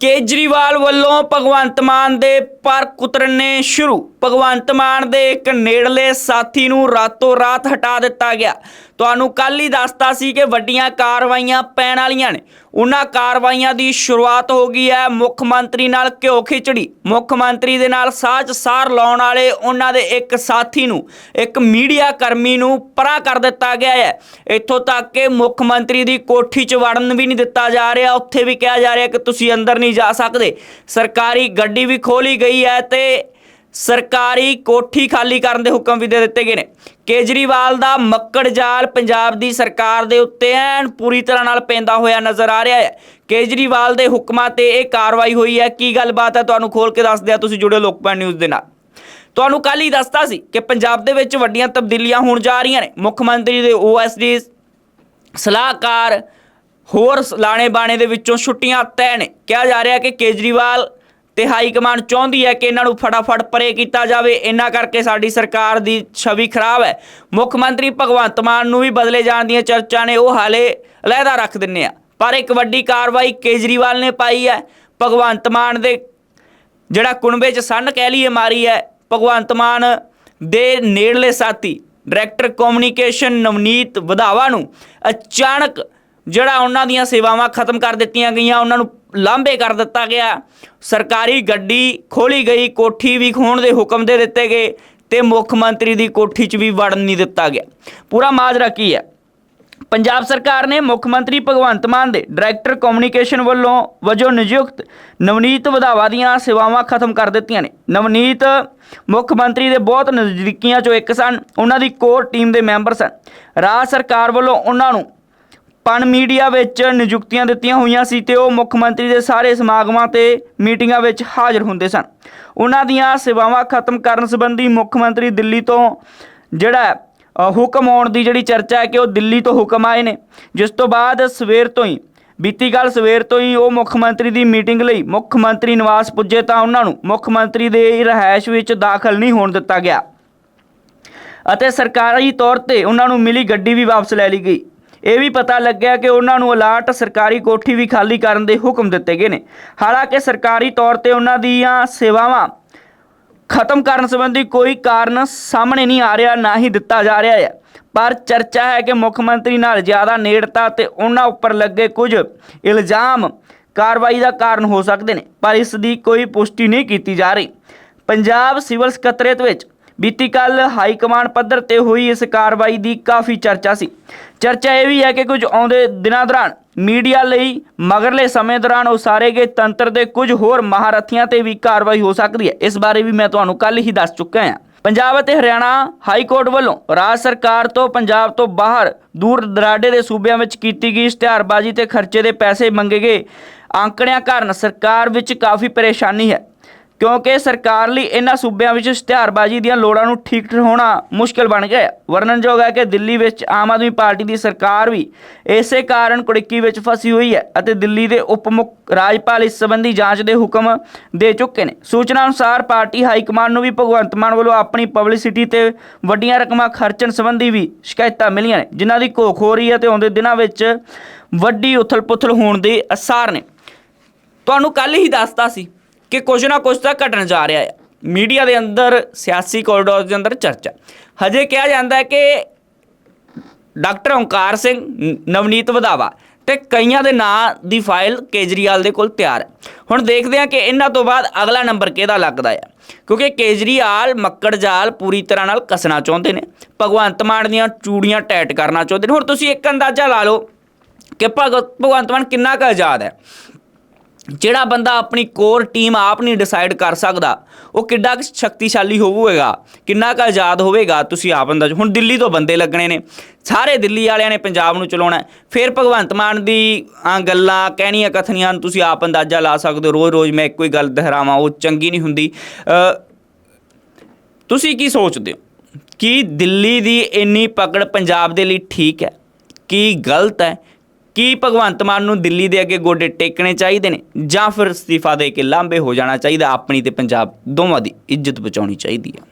ਕੇਜਰੀਵਾਲ ਵੱਲੋਂ ਭਗਵੰਤ ਮਾਨ ਦੇ ਪਰ ਕੁਤਰਨੇ ਸ਼ੁਰੂ ਭਗਵੰਤ ਮਾਨ ਦੇ ਇੱਕ ਨੇੜਲੇ ਸਾਥੀ ਨੂੰ ਰਾਤੋਂ ਰਾਤ ਹਟਾ ਦਿੱਤਾ ਗਿਆ। ਤੁਹਾਨੂੰ ਕੱਲ ਹੀ ਦੱਸਤਾ ਸੀ ਕਿ ਵੱਡੀਆਂ ਕਾਰਵਾਈਆਂ ਪੈਣ ਵਾਲੀਆਂ ਨੇ। ਉਹਨਾਂ ਕਾਰਵਾਈਆਂ ਦੀ ਸ਼ੁਰੂਆਤ ਹੋ ਗਈ ਹੈ ਮੁੱਖ ਮੰਤਰੀ ਨਾਲ ਘਿਓ ਖਿਚੜੀ। ਮੁੱਖ ਮੰਤਰੀ ਦੇ ਨਾਲ ਸਾਜ਼ ਸਾਰ ਲਾਉਣ ਵਾਲੇ ਉਹਨਾਂ ਦੇ ਇੱਕ ਸਾਥੀ ਨੂੰ, ਇੱਕ ਮੀਡੀਆ ਕਰਮੀ ਨੂੰ ਪਰਾ ਕਰ ਦਿੱਤਾ ਗਿਆ ਹੈ। ਇੱਥੋਂ ਤੱਕ ਕਿ ਮੁੱਖ ਮੰਤਰੀ ਦੀ ਕੋਠੀ 'ਚ ਵੜਨ ਵੀ ਨਹੀਂ ਦਿੱਤਾ ਜਾ ਰਿਹਾ। ਉੱਥੇ ਵੀ ਕਿਹਾ ਜਾ ਰਿਹਾ ਕਿ ਤੁਸੀਂ ਅੰਦਰ ਨਹੀਂ ਜਾ ਸਕਦੇ। ਸਰਕਾਰੀ ਗੱਡੀ ਵੀ ਖੋਲੀ ਗਈ ਹੈ ਤੇ ਸਰਕਾਰੀ ਕੋਠੀ ਖਾਲੀ ਕਰਨ ਦੇ ਹੁਕਮ ਵੀ ਦੇ ਦਿੱਤੇ ਗਏ ਨੇ। ਕੇਜਰੀਵਾਲ ਦਾ ਮੱਕੜ ਜਾਲ ਪੰਜਾਬ ਦੀ ਸਰਕਾਰ ਦੇ ਉੱਤੇ ਐਨ ਪੂਰੀ ਤਰ੍ਹਾਂ ਨਾਲ ਪੈਂਦਾ ਹੋਇਆ ਨਜ਼ਰ ਆ ਰਿਹਾ ਹੈ। ਕੇਜਰੀਵਾਲ ਦੇ ਹੁਕਮਾਂ ਤੇ ਇਹ ਕਾਰਵਾਈ ਹੋਈ ਹੈ। ਕੀ ਗੱਲਬਾਤ ਹੈ? ਤੁਹਾਨੂੰ ਖੋਲ ਕੇ ਦੱਸਦੇ ਆ। ਤੁਸੀਂ ਜੁੜਿਓ ਲੋਕਪਾਲ ਨਿਊਜ਼ ਦੇ ਨਾਲ। ਤੁਹਾਨੂੰ ਕੱਲ ਹੀ ਦੱਸਤਾ ਸੀ ਕਿ ਪੰਜਾਬ ਦੇ ਵਿੱਚ ਵੱਡੀਆਂ ਤਬਦੀਲੀਆਂ ਹੋਣ ਜਾ ਰਹੀਆਂ ਨੇ। ਮੁੱਖ ਮੰਤਰੀ ਦੇ ਓਐਸਡੀ ਸਲਾਹਕਾਰ ਹੋਰ ਲਾਣੇ ਬਾਣੇ ਦੇ ਵਿੱਚੋਂ ਛੁੱਟੀਆਂ ਤੈਅ ਨੇ। ਕਿਹਾ ਜਾ ਰਿਹਾ ਕਿ ਕੇਜਰੀਵਾਲ ਤੇ ਹਾਈ ਕਮਾਂਡ ਚਾਹੁੰਦੀ ਹੈ ਕਿ ਇਹਨਾਂ ਨੂੰ ਫਟਾਫਟ ਪਰੇ ਕੀਤਾ ਜਾਵੇ। ਇਹਨਾਂ ਕਰਕੇ ਸਾਡੀ ਸਰਕਾਰ ਦੀ ਛਵੀ ਖਰਾਬ ਹੈ। ਮੁੱਖ ਮੰਤਰੀ ਭਗਵੰਤ ਮਾਨ ਨੂੰ ਵੀ ਬਦਲੇ ਜਾਣ ਦੀਆਂ ਚਰਚਾ ਨੇ, ਉਹ ਹਾਲੇ ਅਲੱਗਾ ਰੱਖ ਦਿੰਨੇ ਆ। ਪਰ ਇੱਕ ਵੱਡੀ ਕਾਰਵਾਈ ਕੇਜਰੀਵਾਲ ਨੇ ਪਾਈ ਹੈ। ਭਗਵੰਤ ਮਾਨ ਦੇ ਜਿਹੜਾ ਕੁਣਬੇ 'ਚ ਸੰਨ ਕਹਿ ਲਈਏ ਮਾਰੀ ਹੈ। ਭਗਵੰਤ ਮਾਨ ਦੇ ਨੇੜਲੇ ਸਾਥੀ, ਡਾਇਰੈਕਟਰ ਕਮਿਊਨੀਕੇਸ਼ਨ ਨਵਨੀਤ ਵਧਾਵਾ ਨੂੰ ਅਚਾਨਕ ਜਿਹੜਾ ਉਹਨਾਂ ਦੀਆਂ ਸੇਵਾਵਾਂ ਖਤਮ ਕਰ ਦਿੱਤੀਆਂ ਗਈਆਂ, ਉਹਨਾਂ ਨੂੰ ਲਾਂਭੇ ਕਰ ਦਿੱਤਾ ਗਿਆ। ਸਰਕਾਰੀ ਗੱਡੀ ਖੋਲੀ ਗਈ, ਕੋਠੀ ਵੀ ਖੋਣ ਦੇ ਹੁਕਮ ਦੇ ਦਿੱਤੇ ਗਏ ਤੇ ਮੁੱਖ ਮੰਤਰੀ ਦੀ ਕੋਠੀ 'ਚ ਵੀ ਵੜਨ ਨਹੀਂ ਦਿੱਤਾ ਗਿਆ। ਪੂਰਾ ਮਾਜਰਾ ਕੀ ਹੈ? ਪੰਜਾਬ ਸਰਕਾਰ ਨੇ ਮੁੱਖ ਮੰਤਰੀ ਭਗਵੰਤ ਮਾਨ ਦੇ ਡਾਇਰੈਕਟਰ ਕਮਿਊਨੀਕੇਸ਼ਨ ਵੱਲੋਂ ਵਜੋਂ ਨਿਯੁਕਤ ਨਵਨੀਤ ਵਧਾਵਾ ਦੀਆਂ ਸੇਵਾਵਾਂ ਖਤਮ ਕਰ ਦਿੱਤੀਆਂ ਨੇ। ਨਵਨੀਤ ਮੁੱਖ ਮੰਤਰੀ ਦੇ ਬਹੁਤ ਨਜ਼ਦੀਕੀਆਂ ਚੋਂ ਇੱਕ ਸਨ। ਉਹਨਾਂ ਦੀ ਕੋਰ ਟੀਮ ਦੇ ਮੈਂਬਰ ਸਨ। ਰਾਜ ਸਰਕਾਰ ਵੱਲੋਂ ਉਹਨਾਂ ਨੂੰ ਪਨ ਮੀਡੀਆ ਵਿੱਚ ਨਿਯੁਕਤੀਆਂ ਦਿੱਤੀਆਂ ਹੋਈਆਂ ਸੀ ਤੇ ਉਹ ਮੁੱਖ ਮੰਤਰੀ ਦੇ ਸਾਰੇ ਸਮਾਗਮਾਂ ਤੇ ਮੀਟਿੰਗਾਂ ਵਿੱਚ ਹਾਜ਼ਰ ਹੁੰਦੇ ਸਨ। ਉਹਨਾਂ ਦੀਆਂ ਸੇਵਾਵਾਂ ਖਤਮ ਕਰਨ ਸੰਬੰਧੀ ਮੁੱਖ ਮੰਤਰੀ ਦਿੱਲੀ ਤੋਂ ਜਿਹੜਾ ਹੁਕਮ ਆਉਣ ਦੀ ਜਿਹੜੀ ਚਰਚਾ ਹੈ ਕਿ ਉਹ ਦਿੱਲੀ ਤੋਂ ਹੁਕਮ ਆਏ ਨੇ। ਜਿਸ ਤੋਂ ਬਾਅਦ ਸਵੇਰ ਤੋਂ ਹੀ, ਬੀਤੀ ਕੱਲ ਸਵੇਰ ਤੋਂ ਹੀ ਉਹ ਮੁੱਖ ਮੰਤਰੀ ਦੀ ਮੀਟਿੰਗ ਲਈ ਮੁੱਖ ਮੰਤਰੀ ਨਿਵਾਸ ਪੁੱਜੇ ਤਾਂ ਉਹਨਾਂ ਨੂੰ ਮੁੱਖ ਮੰਤਰੀ ਦੇ ਰਿਹਾਇਸ਼ ਵਿੱਚ ਦਾਖਲ ਨਹੀਂ ਹੋਣ ਦਿੱਤਾ ਗਿਆ। ਅਤੇ ਸਰਕਾਰੀ ਤੌਰ ਤੇ ਉਹਨਾਂ ਨੂੰ ਮਿਲੀ ਗੱਡੀ ਵੀ ਵਾਪਸ ਲੈ ਲਈ ਗਈ। ਇਹ ਵੀ ਪਤਾ ਲੱਗਿਆ ਕਿ ਉਹਨਾਂ ਨੂੰ ਅਲਾਟ ਸਰਕਾਰੀ ਕੋਠੀ ਵੀ ਖਾਲੀ ਕਰਨ ਦੇ ਹੁਕਮ ਦਿੱਤੇ ਗਏ ਨੇ। ਹਾਲਾਂਕਿ ਸਰਕਾਰੀ ਤੌਰ ਤੇ ਉਹਨਾਂ ਦੀਆਂ ਸੇਵਾਵਾਂ ਖਤਮ ਕਰਨ ਸੰਬੰਧੀ ਕੋਈ ਕਾਰਨ ਸਾਹਮਣੇ ਨਹੀਂ ਆ ਰਿਹਾ, ਨਾ ਹੀ ਦਿੱਤਾ ਜਾ ਰਿਹਾ ਹੈ। ਪਰ ਚਰਚਾ ਹੈ ਕਿ ਮੁੱਖ ਮੰਤਰੀ ਨਾਲ ਜ਼ਿਆਦਾ ਨੇੜਤਾ ਤੇ ਉਹਨਾਂ ਉੱਪਰ ਲੱਗੇ ਕੁਝ ਇਲਜ਼ਾਮ ਕਾਰਵਾਈ ਦਾ ਕਾਰਨ ਹੋ ਸਕਦੇ ਨੇ, ਪਰ ਇਸ ਦੀ ਕੋਈ ਪੁਸ਼ਟੀ ਨਹੀਂ ਕੀਤੀ ਜਾ ਰਹੀ। ਪੰਜਾਬ ਸਿਵਲ ਸਕੱਤਰੇਤ ਵਿੱਚ ਬੀਤੀ ਕੱਲ ਹਾਈ ਕਮਾਂਡ ਪੱਧਰ ਤੇ ਹੋਈ ਇਸ ਕਾਰਵਾਈ ਦੀ ਕਾਫੀ ਚਰਚਾ ਸੀ। ਚਰਚਾ ਇਹ ਵੀ ਹੈ ਕਿ ਕੁਝ ਆਉਂਦੇ ਦਿਨਾਂ ਦੌਰਾਨ, ਮੀਡੀਆ ਲਈ ਮਗਰਲੇ ਸਮੇਂ ਦੌਰਾਨ ਉਸਾਰੇ ਗਏ ਤੰਤਰ ਦੇ ਕੁਝ ਹੋਰ ਮਹਾਰਥੀਆਂ ਤੇ ਵੀ ਕਾਰਵਾਈ ਹੋ ਸਕਦੀ ਹੈ। ਇਸ ਬਾਰੇ ਵੀ ਮੈਂ ਤੁਹਾਨੂੰ ਕੱਲ ਹੀ ਦੱਸ ਚੁੱਕਾ ਹਾਂ। ਪੰਜਾਬ ਅਤੇ ਹਰਿਆਣਾ ਹਾਈ ਕੋਰਟ ਵੱਲੋਂ ਰਾਜ ਸਰਕਾਰ ਤੋਂ ਪੰਜਾਬ ਤੋਂ ਬਾਹਰ ਦੂਰ ਦਰਾਡੇ ਦੇ ਸੂਬਿਆਂ ਵਿੱਚ ਕੀਤੀ ਗਈ ਇਸ਼ਤਿਹਾਰਬਾਜ਼ੀ ਤੇ ਖਰਚੇ ਦੇ ਪੈਸੇ ਮੰਗੇ ਗਏ। ਆਂਕੜਿਆਂ ਕਾਰਨ ਸਰਕਾਰ ਵਿੱਚ ਕਾਫੀ ਪਰੇਸ਼ਾਨੀ ਹੈ। ਕਿਉਂਕਿ ਸਰਕਾਰ ਲਈ ਇਹਨਾਂ ਸੂਬਿਆਂ ਵਿੱਚ ਇਸ਼ਤਿਹਾਰਬਾਜ਼ੀ ਦੀਆਂ ਲੋੜਾਂ ਨੂੰ ਠੀਕ ਠਹਿਰਾਉਣਾ ਮੁਸ਼ਕਲ ਬਣ ਗਿਆ ਹੈ। ਵਰਣਨਯੋਗ ਹੈ ਕਿ ਦਿੱਲੀ ਵਿੱਚ ਆਮ ਆਦਮੀ ਪਾਰਟੀ ਦੀ ਸਰਕਾਰ ਵੀ ਇਸੇ ਕਾਰਨ ਕੁੜਕੀ ਵਿੱਚ ਫਸੀ ਹੋਈ ਹੈ ਅਤੇ ਦਿੱਲੀ ਦੇ ਉਪ ਮੁੱਖ ਰਾਜਪਾਲ ਇਸ ਸੰਬੰਧੀ ਜਾਂਚ ਦੇ ਹੁਕਮ ਦੇ ਚੁੱਕੇ ਨੇ। ਸੂਚਨਾ ਅਨੁਸਾਰ ਪਾਰਟੀ ਹਾਈ ਕਮਾਂਡ ਨੂੰ ਵੀ ਭਗਵੰਤ ਮਾਨ ਵੱਲੋਂ ਆਪਣੀ ਪਬਲਿਸਿਟੀ ਤੇ ਵੱਡੀਆਂ ਰਕਮਾਂ ਖਰਚਣ ਸੰਬੰਧੀ ਵੀ ਸ਼ਿਕਾਇਤਾਂ ਮਿਲੀਆਂ ਨੇ, ਜਿਨ੍ਹਾਂ ਦੀ ਘੋਖ ਹੋ ਰਹੀ ਹੈ ਤੇ ਆਉਂਦੇ ਦਿਨਾਂ ਵਿੱਚ ਵੱਡੀ ਉਥਲ-ਪੁਥਲ ਹੋਣ ਦੇ ਅਸਾਰ ਨੇ। ਤੁਹਾਨੂੰ ਕੱਲ ਹੀ ਦੱਸਤਾ ਸੀ ਕਿ ਕੁਝ ਨਾ ਕੁਝ ਤਾਂ ਘਟਣ ਜਾ ਰਿਹਾ ਹੈ। ਮੀਡੀਆ ਦੇ ਅੰਦਰ, ਸਿਆਸੀ ਕੋਰੀਡੋਰ ਦੇ ਅੰਦਰ ਚਰਚਾ। ਹਜੇ ਕਿਹਾ ਜਾਂਦਾ ਹੈ ਕਿ ਡਾਕਟਰ ਓਂਕਾਰ ਸਿੰਘ ਨਵਨੀਤ ਵਧਾਵਾ ਤੇ ਕਈਆਂ ਦੇ ਨਾਂ ਦੀ ਫਾਈਲ ਕੇਜਰੀਵਾਲ ਦੇ ਕੋਲ ਤਿਆਰ ਹੈ। ਹੁਣ ਦੇਖਦੇ ਹਾਂ ਕਿ ਇਹਨਾਂ ਤੋਂ ਬਾਅਦ ਅਗਲਾ ਨੰਬਰ ਕਿਹਦਾ ਲੱਗਦਾ ਹੈ। ਕਿਉਂਕਿ ਕੇਜਰੀਵਾਲ ਮੱਕੜ ਜਾਲ ਪੂਰੀ ਤਰ੍ਹਾਂ ਨਾਲ ਕੱਸਣਾ ਚਾਹੁੰਦੇ ਨੇ। ਭਗਵੰਤ ਮਾਨ ਦੀਆਂ ਚੂੜੀਆਂ ਟੈਟ ਕਰਨਾ ਚਾਹੁੰਦੇ ਨੇ। ਹੁਣ ਤੁਸੀਂ ਇੱਕ ਅੰਦਾਜ਼ਾ ਲਾ ਲਓ ਕਿ ਭਗ- ਭਗਵੰਤ ਮਾਨ ਕਿੰਨਾ ਕੁ ਆਜ਼ਾਦ ਹੈ। ਜਿਹੜਾ ਬੰਦਾ ਆਪਣੀ ਕੋਰ ਟੀਮ ਆਪ ਨਹੀਂ ਡਿਸਾਈਡ ਕਰ ਸਕਦਾ, ਉਹ ਕਿੱਡਾ ਕੁ ਸ਼ਕਤੀਸ਼ਾਲੀ ਹੋਵੇਗਾ ਕਿੰਨਾ ਕੁ ਆਜ਼ਾਦ ਹੋਵੇਗਾ ਤੁਸੀਂ ਆਪ ਅੰਦਾਜ਼। ਹੁਣ ਦਿੱਲੀ ਤੋਂ ਬੰਦੇ ਲੱਗਣੇ ਨੇ, ਸਾਰੇ ਦਿੱਲੀ ਵਾਲਿਆਂ ਨੇ ਪੰਜਾਬ ਨੂੰ ਚਲਾਉਣਾ ਫਿਰ ਭਗਵੰਤ ਮਾਨ ਦੀ ਆ ਗੱਲਾਂ, ਕਹਿਣੀਆਂ, ਕਥਨੀਆਂ ਨੂੰ ਤੁਸੀਂ ਆਪ ਅੰਦਾਜ਼ਾ ਲਾ ਸਕਦੇ ਹੋ, ਰੋਜ਼-ਰੋਜ਼ ਮੈਂ ਇੱਕੋ ਹੀ ਗੱਲ ਦੁਹਰਾਵਾਂ, ਉਹ ਚੰਗੀ ਨਹੀਂ ਹੁੰਦੀ। ਤੁਸੀਂ ਕੀ ਸੋਚਦੇ ਹੋ ਕਿ ਦਿੱਲੀ ਦੀ ਇੰਨੀ ਪਕੜ ਪੰਜਾਬ ਦੇ ਲਈ ਠੀਕ ਹੈ? ਕੀ ਗਲਤ ਹੈ? ਕੀ ਭਗਵੰਤ ਮਾਨ ਨੂੰ ਦਿੱਲੀ ਦੇ ਅੱਗੇ ਗੋਡੇ ਟੇਕਣੇ ਚਾਹੀਦੇ ਨੇ? ਜਾਂ ਫਿਰ ਅਸਤੀਫਾ ਦੇ ਕੇ ਲਾਂਬੇ ਹੋ ਜਾਣਾ ਚਾਹੀਦਾ? ਆਪਣੀ ਤੇ ਪੰਜਾਬ ਦੋਵਾਂ ਦੀ ਇੱਜ਼ਤ ਬਚਾਉਣੀ ਚਾਹੀਦੀ ਹੈ।